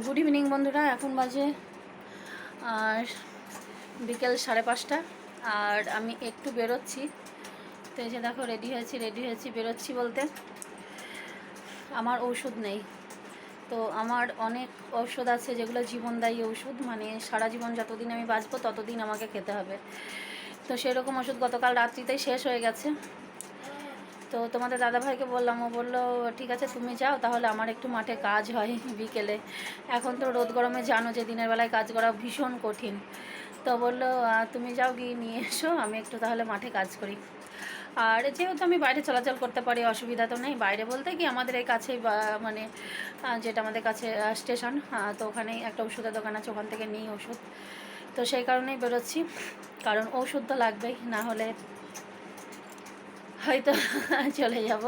Good evening বন্ধুরা। এখন বাজে, আর বিকেল সাড়ে পাঁচটা। আর আমি একটু বেরোচ্ছি। তো এসে দেখো রেডি হয়েছি রেডি হয়েছি, বেরোচ্ছি বলতে। আমার ঔষধ নেই। তো আমার অনেক ঔষধ আছে যেগুলো জীবনদায়ী ঔষধ। মানে সারা জীবন যতদিন আমি বাঁচবো, ততদিন আমাকে খেতে হবে। তো সেরকম ওষুধ গতকাল রাত্রিতেই শেষ হয়ে গেছে। তো তোমাদের দাদাভাইকে বললাম, ও বলল, ঠিক আছে, তুমি যাও, তাহলে আমার একটু মাঠে কাজ হয় বিকেলে। এখন তো রোদ গরমে জানো যে দিনের বেলায় কাজ করা ভীষণ কঠিন। তো বলল তুমি যাও গিয়ে নিয়ে এসো, আমি একটু তাহলে মাঠে কাজ করি। আর যেহেতু আমি বাইরে চলাচল করতে পারি, অসুবিধা তো নেই। বাইরে বলতে কি, আমাদের এই কাছেই মানে যেটা আমাদের কাছে স্টেশন তো ওখানেই একটা ওষুধের দোকান আছে, ওখান থেকে নিই ওষুধ। তো সেই কারণেই বেরোচ্ছি। কারণ ওষুধ তো লাগবেই, না হলে হয়তো চলে যাব।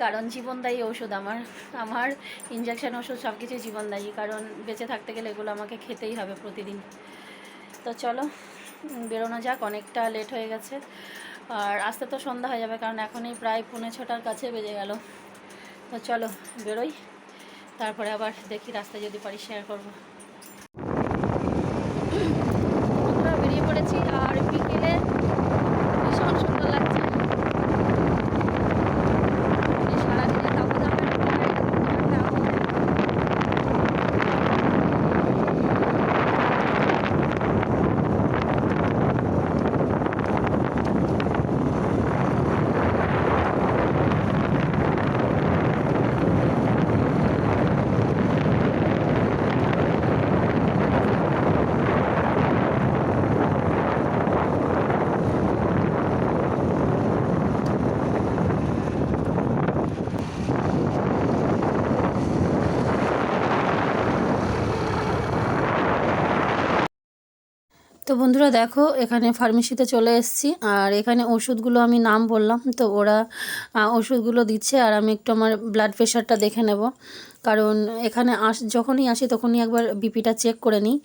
কারণ জীবনদায়ী ওষুধ আমার। আমার ইঞ্জেকশন ওষুধ সব কিছুই জীবনদায়ী কারণ বেঁচে থাকতে গেলে এগুলো আমাকে খেতেই হবে প্রতিদিন। তো চলো বেরোনো যাক, অনেকটা লেট হয়ে গেছে। আর আসতে তো সন্ধ্যা হয়ে যাবে, কারণ এখনই প্রায় পৌনে ছটার কাছে বেজে গেল। তো চলো, বেরোই। তারপরে আবার দেখি রাস্তায় যদি পারি শেয়ার করব আমরা বেরিয়ে পড়েছি আর বিকেলে ভীষণ সুন্দর লাগছে এই সারাদিনে তাপদাহের প্রায় ঠান্ডা আবহাওয়া। তো বন্ধুরা দেখো, এখানে ফার্মেসিতে চলে এসেছি। আর এখানে ওষুধগুলো আমি নাম বললাম, তো ওরা ওষুধগুলো দিচ্ছে আর আমি একটু আমার ব্লাড প্রেশারটা দেখে নেব। কারণ এখানে আস, যখনই আসি তখনই একবার বিপিটা চেক করে নিই।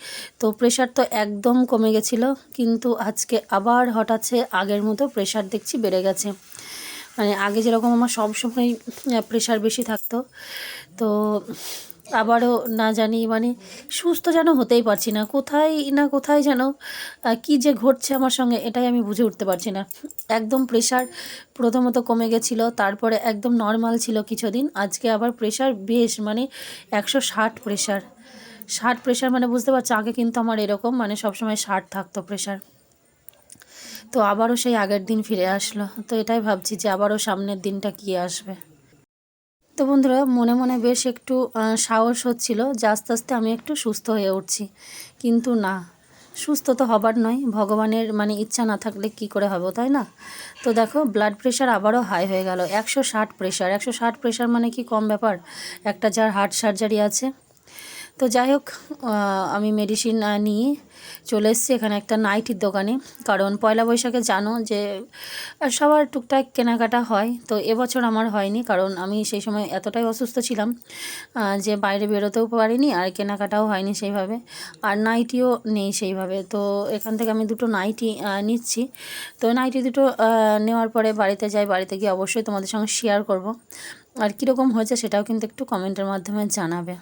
তো প্রেশার তো একদম কমে গেছিল, কিন্তু আজকে আবার হঠাৎ সে আগের মতো প্রেশার দেখছি বেড়ে গেছে। মানে আগে যেরকম আমার সবসময় প্রেশার বেশি থাকতো। তো আবারও না জানি মানে সুস্থ যেন হতেই পারছি না। কোথায় না কোথায় যেন কী যে ঘটছে আমার সঙ্গে এটাই আমি বুঝে উঠতে পারছি না। একদম প্রেশার প্রথমত কমে গেছিল, তারপরে একদম নর্মাল ছিল কিছুদিন। আজকে আবার প্রেশার বেশ মানে একশো ষাট প্রেশার ষাট প্রেশার মানে বুঝতে পারছ, আগে কিন্তু আমার এরকম মানে সবসময় ষাট থাকতো প্রেশার তো আবারও সেই আগের দিন ফিরে আসলো। তো এটাই ভাবছি যে আবারও সামনের দিনটা কী আসবে। তো বন্ধুরা, মনে মনে বেশ একটু সাহস হচ্ছিল যে আস্তে আস্তে আমি একটু সুস্থ হয়ে উঠছি। কিন্তু না, সুস্থ তো হবার নয়। ভগবানের মানে ইচ্ছা না থাকলে কি করে হবে, তাই না? তো দেখো ব্লাড প্রেশার আবারও হাই হয়ে গেল। একশো ষাট প্রেশার একশো ষাট প্রেশার মানে কি কম ব্যাপার? একটা যার হার্ট সার্জারি আছে তো যাই হোক আমি মেডিসিন নিয়ে চলে এসেছি এখানে একটা নাইটির দোকানে। কারণ পয়লা বৈশাখে জানো যে সবার টুকটাক কেনাকাটা হয়। তো এবছর আমার হয়নি, কারণ আমি সেই সময় এতটাই অসুস্থ ছিলাম যে বাইরে বেরোতেও পারিনি, আর কেনাকাটাও হয়নি সেইভাবে। আর নাইটিও নেই সেইভাবে। তো এখান থেকে আমি দুটো নাইটি নিচ্ছি। তো নাইটি দুটো নেওয়ার পরে বাড়িতে যাই, বাড়িতে গিয়ে অবশ্যই তোমাদের সঙ্গে শেয়ার করব। আর কীরকম হয়েছে সেটাও কিন্তু একটু কমেন্টের মাধ্যমে জানাবে।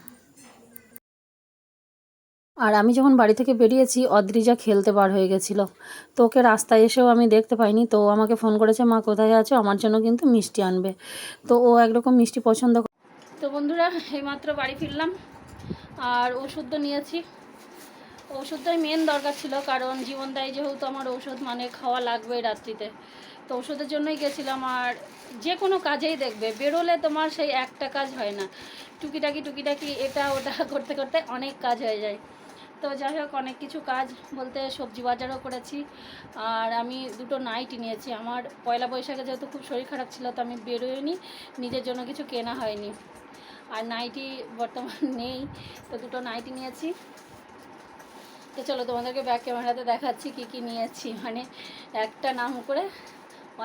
আর আমি যখন বাড়ি থেকে বেরিয়েছি, অদ্রিজা খেলতে বার হয়ে গেছিল। তো ওকে রাস্তায় এসেও আমি দেখতে পাইনি। তো আমাকে ফোন করেছে, মা, কোথায় আছো? আমার জন্য কিন্তু মিষ্টি আনবে। তো ও একরকম মিষ্টি পছন্দ করে তো বন্ধুরা, এইমাত্র বাড়ি ফিরলাম। আর ওষুধ তো নিয়েছি। ওষুধটাই মেন দরকার ছিল, কারণ জীবনদায়ী যেহেতু আমার ওষুধ মানে খাওয়া লাগবে রাত্রিতে। তো ওষুধের জন্যই গেছিলাম, আর যে কোনো কাজেই দেখবে। বেরোলে তোমার সেই একটা কাজ হয় না। টুকিটাকি টুকিটাকি, এটা, ওটা করতে করতে অনেক কাজ হয়ে যায়। তো যাই হোক, অনেক কিছু কাজ বলতে সবজি বাজারও করেছি। আর আমি দুটো নাইটি নিয়েছি। আমার পয়লা বৈশাখে যেহেতু খুব শরীর খারাপ ছিল, তো আমি বেরোয়নি নিজের জন্য কিছু কেনা হয়নি। আর নাইটি বর্তমান নেই, তো দুটো নাইটি নিয়েছি। তো চলো, তোমাদেরকে ব্যাক ক্যামেরাতে দেখাচ্ছি কি কি নিয়েছি। মানে একটা নাম করে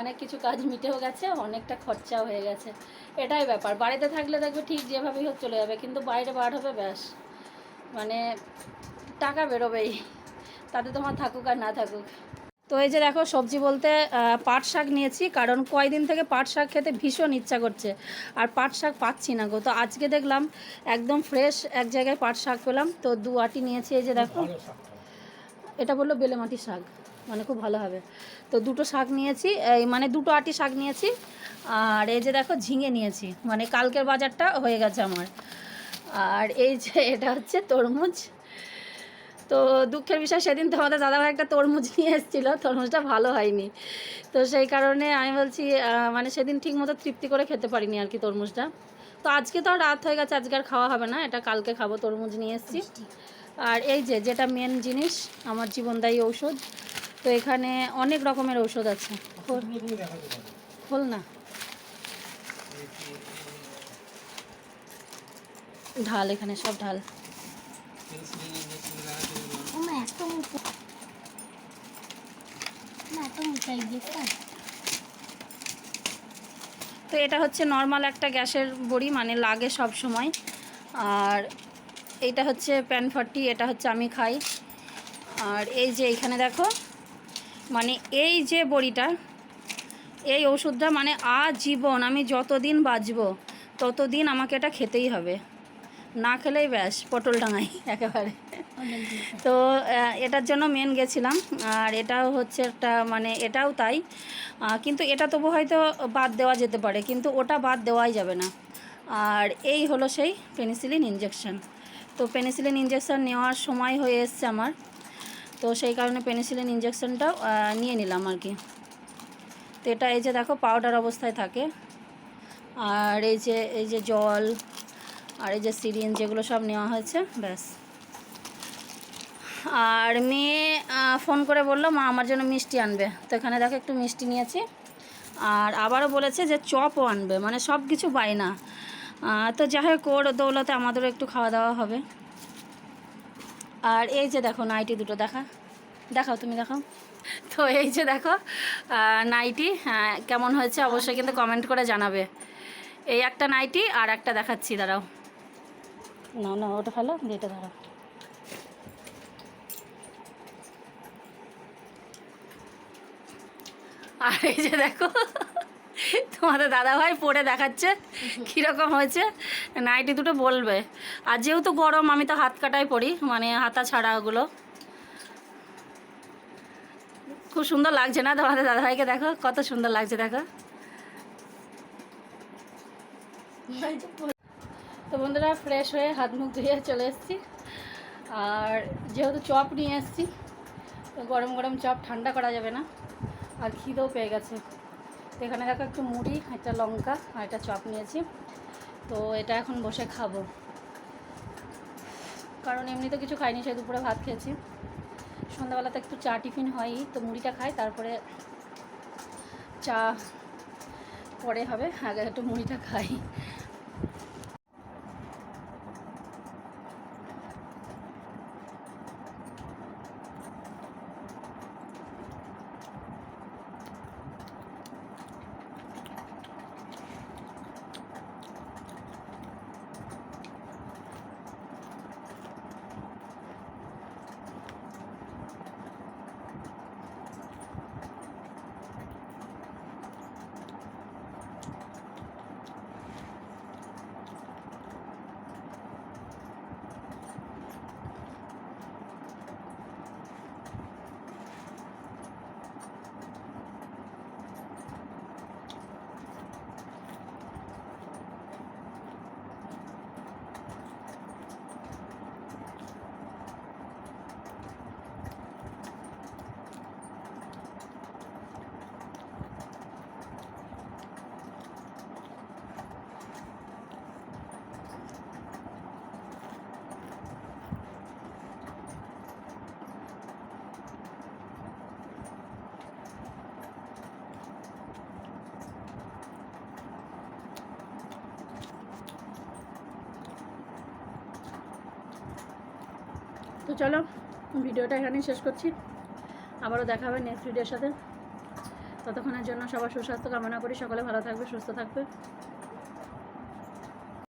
অনেক কিছু কাজ মিটেও গেছে, অনেকটা খরচাও হয়ে গেছে। এটাই ব্যাপার। বাড়িতে থাকলে দেখবে ঠিক যেভাবেই হোক চলে যাবে, কিন্তু বাইরে বার হবে, ব্যাস। মানে টাকা বেরোবেই। তাতে তোমার থাকুক আর না থাকুক। তো এই যে দেখো সবজি বলতে পাট শাক নিয়েছি কারণ কয়দিন থেকে পাট শাক খেতে ভীষণ ইচ্ছা করছে আর পাট শাক পাচ্ছি না গো। তো আজকে দেখলাম একদম ফ্রেশ এক জায়গায় পাট শাক পেলাম। তো দু আটি নিয়েছি এই যে দেখো। এটা বলল বেলে মাটির শাক মানে খুব ভালো হবে। তো দুটো শাক নিয়েছি এই মানে দুটো আটি শাক নিয়েছি আর এই যে দেখো ঝিঙে নিয়েছি মানে কালকের বাজারটা হয়ে গেছে আমার। আর এই যে এটা হচ্ছে তরমুজ তো দুঃখের বিষয় সেদিন তোমাদের দাদাভাই একটা তরমুজ নিয়ে এসেছিল। তরমুজটা ভালো হয়নি। তো সেই কারণে আমি বলছি মানে সেদিন ঠিক মতো তৃপ্তি করে খেতে পারিনি আর কি তরমুজটা। তো আজকে তো আর রাত হয়ে গেছে আজকে আর খাওয়া হবে না। এটা কালকে খাব তরমুজ নিয়ে এসেছি। আর এই যে যেটা মেন জিনিস আমার জীবনদায়ী ঔষধ। তো এখানে অনেক রকমের ঔষধ আছে। খোল না। ঢাল এখানে সব ঢাল। তো এটা হচ্ছে নর্মাল একটা গ্যাসের বড়ি মানে লাগে সব সময়। আর এইটা হচ্ছে প্যান ফর্টি এটা হচ্ছে আমি খাই। আর এই যে এইখানে দেখো মানে এই যে বড়িটা, এই ওষুধটা মানে আজীবন, আমি যতদিন বাঁচবো, ততদিন আমাকে এটা খেতেই হবে। না খেলেই ব্যাস পটল ডাঙাই একেবারে। তো এটার জন্য মেন গেছিলাম আর এটাও হচ্ছে একটা মানে এটাও তাই। কিন্তু এটা তবু হয়তো বাদ দেওয়া যেতে পারে কিন্তু ওটা বাদ দেওয়াই যাবে না। আর এই হলো সেই পেনিসিলিন ইঞ্জেকশন তো পেনিসিলিন ইঞ্জেকশন নেওয়ার সময় হয়ে এসছে আমার। তো সেই কারণে পেনিসিলিন ইঞ্জেকশনটাও নিয়ে নিলাম আর কি। তো এটা এই যে দেখো পাউডার অবস্থায় থাকে। আর এই যে এই যে জল আর এই যে সিরিঞ্জ যেগুলো সব নেওয়া হয়েছে, ব্যাস। আর মেয়ে ফোন করে বলল, মা, আমার জন্য মিষ্টি আনবে। তো এখানে দেখো একটু মিষ্টি নিয়েছি। আর আবারও বলেছে যে চপও আনবে মানে সব কিছু বায়না না। তো যাই হোক, ওর দৌলতে আমাদেরও একটু খাওয়া দাওয়া হবে। আর এই যে দেখো নাইটি দুটো, দেখা। দেখাও, তুমি দেখাও। তো এই যে দেখো নাইটি কেমন হয়েছে অবশ্যই কিন্তু কমেন্ট করে জানাবে। এই একটা নাইটি আর একটা দেখাচ্ছি, দাঁড়াও। না না, ওটা দিয়ে এটা দাঁড়াও আর এই যে দেখো, তোমাদের দাদাভাই পরে দেখাচ্ছে, কীরকম হয়েছে, নাইটি দুটো বলবে। আর যেহেতু গরম, আমি তো হাত কাটাই পরি মানে হাতা ছাড়া ওগুলো। খুব সুন্দর লাগছে না তোমাদের দাদাভাইকে দেখো? কত সুন্দর লাগছে দেখো। বন্ধুরা ফ্রেশ হয়ে হাত মুখ ধুয়ে চলে এসেছি। আর যেহেতু চপ নিয়ে এসেছি, তো গরম গরম চপ ঠান্ডা করা যাবে না। আর খিদেও পেয়ে গেছে। এখানে দেখো একটু মুড়ি, একটা লঙ্কা আর একটা চপ নিয়েছি। তো এটা এখন বসে খাব। কারণ এমনি তো কিছু খাইনি সে দুপুরে ভাত খেয়েছি। সন্ধ্যাবেলাতে একটু চা টিফিন হয়ই, তো মুড়িটা খাই, তারপরে চা পরে হবে, আগে একটু মুড়িটা খাই। তো চলো, ভিডিওটা এখানেই শেষ করছি। আবারও দেখা হবে নেক্সট ভিডিওর সাথে। ততক্ষণের জন্য সবার সুস্বাস্থ্য কামনা করি। সকলে ভালো থাকবে, সুস্থ থাকবে।